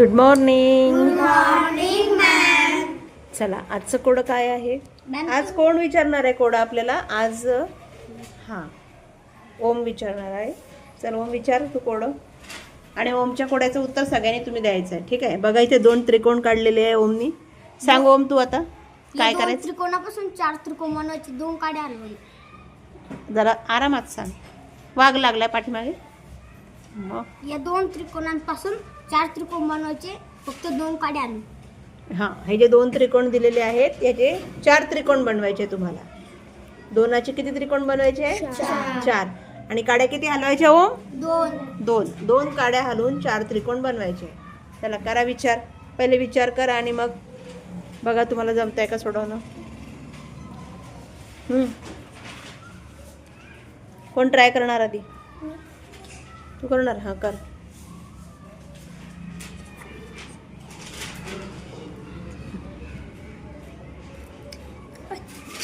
Good morning चला आजचं कोडं काय आहे? आज कोण विचारणार आहे कोडं आपल्याला? आज हां ओम विचारणार आहे. चल ओम विचार तू कोडं. आणि ओमच्या कोड्याचं उत्तर सगळ्यांनी तुम्ही द्यायचं आहे. ठीक आहे? बघा इथे दोन त्रिकोण काढलेले आहे ओमनी. सांग ओम तू आता. काय करायचं? त्रिकोणापासून चार त्रिकोण बनवायचे. दोन काड्या हलवायचे. जरा आरामात सांग. वाघ लागलाय पाठीमागे. मग? या दोन त्रिकोणांपासून चार त्रिकोण बनवायचे फक्त दोन काड्या हलवू हां हे जे दोन त्रिकोण दिलेले आहेत याचे चार त्रिकोण बनवायचे तुम्हाला. दोनाचे किती त्रिकोण बनवायचे? चार. आणि काड्या किती हलवायच्या हो? दोन. दोन. दोन काड्या हलवून चार त्रिकोण बनवायचे. त्याला करा विचार. पहिले विचार करा आणि मग बघा तुम्हाला जमतंय का सोडवणं. हम्म. कोण ट्राय करणार आधी? तू करणार? हां कर.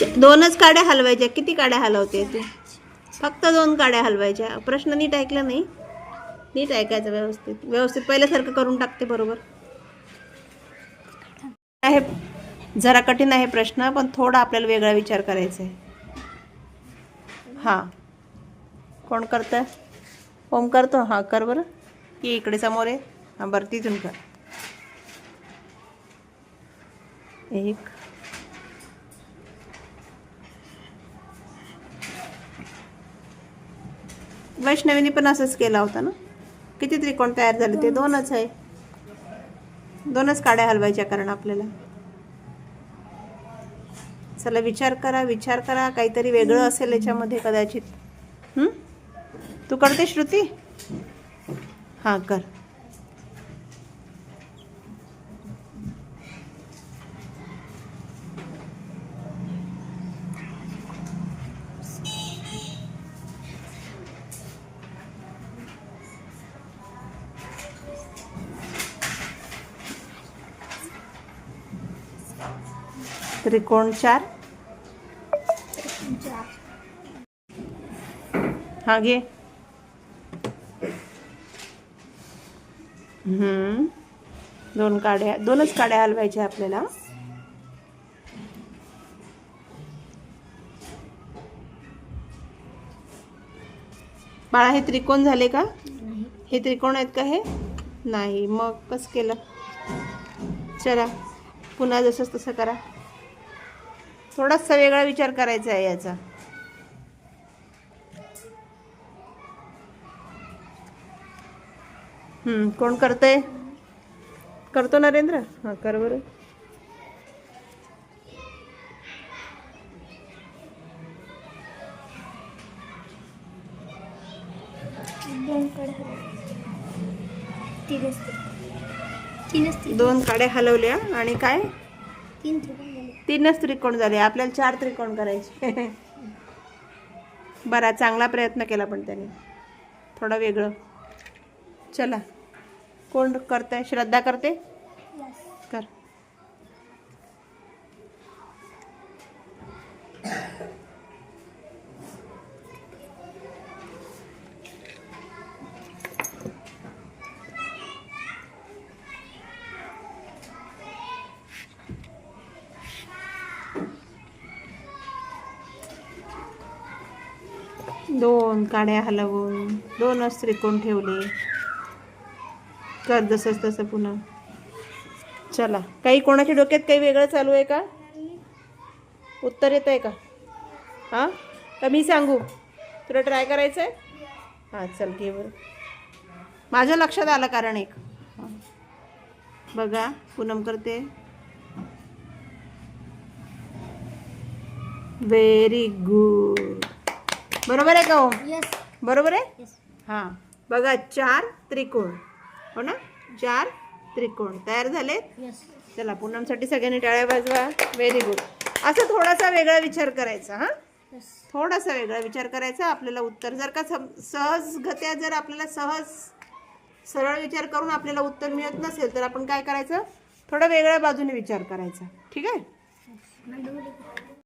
दोनच काड्या हलवायच्या. किती काड्या हलवते तू? फक्त दोन काड्या हलवायच्या. प्रश्न नीट ऐकला नाही? नीट ऐकायचं व्यवस्थित. व्यवस्थित पहिल्यासारखं करून टाकते बरोबर? आहे. जरा कठीण आहे प्रश्न पण थोडा आपल्याला वेगळा विचार करायचा आहे. हां. कोण करतं ओम करतो? हां कर बरं. की इकडे समोर आहे हां बरं तिथून कर. एक वैष्णवीने पण असंच केला होता ना? किती त्रिकोण तयार झाले ते दोनच आहे. दोनच काड्या हलवायच्या कारण आपल्याला. चला विचार करा विचार करा. काहीतरी वेगळं असेल याच्यामध्ये कदाचित. तू करते श्रुती? हां कर. त्रिकोण चार. हा घे. हम्म. दोन काड्या दोनच काड्या हलवायच्या आपल्याला. बाळा हे त्रिकोण झाले का? हे त्रिकोण आहेत का हे? नाही मग कसं केलं? चला पुन्हा जसंच तसं करा. थोडासा वेगळा विचार करायचा आहे याचा. हम्म, कोण करतंय? करतो नरेंद्र? हां कर बरं. दोन काड्या हलवल्या आणि काय? तीन त्रिकोण. तीनच त्रिकोण झाले. आपल्याला चार त्रिकोण करायचे. बरा चांगला प्रयत्न केला पण त्याने. थोडं वेगळं. चला. कोण करतंय? श्रद्धा करते? कर. दोन काड्या हलवून दोनच त्रिकोण ठेवले? कर जसंच तसं पुन्हा. चला. काही कोणाच्या डोक्यात काही वेगळं चालू आहे का? उत्तर येत आहे का? हां? का मी सांगू? तुला ट्राय करायचं आहे हां चल घे बरं. माझ्या लक्षात आलं कारण एक. बघा पूनम करते. व्हेरी गुड बरोबर आहे का ओम Yes, बरोबर आहे. हां. बघा चार त्रिकोण. हो ना? चार त्रिकोण. तयार झाले Yes. चला पूनमसाठी सगळ्यांनी टाळ्या वाजवा. व्हेरी गुड असं थोडासा वेगळा विचार करायचा हां. थोडासा वेगळा विचार करायचा. आपल्याला उत्तर जर का सम सहजगत्या जर आपल्याला सहज सरळ विचार करून आपल्याला उत्तर मिळत नसेल तर आपण काय करायचं? थोडं वेगळ्या बाजूने विचार करायचा. ठीक आहे?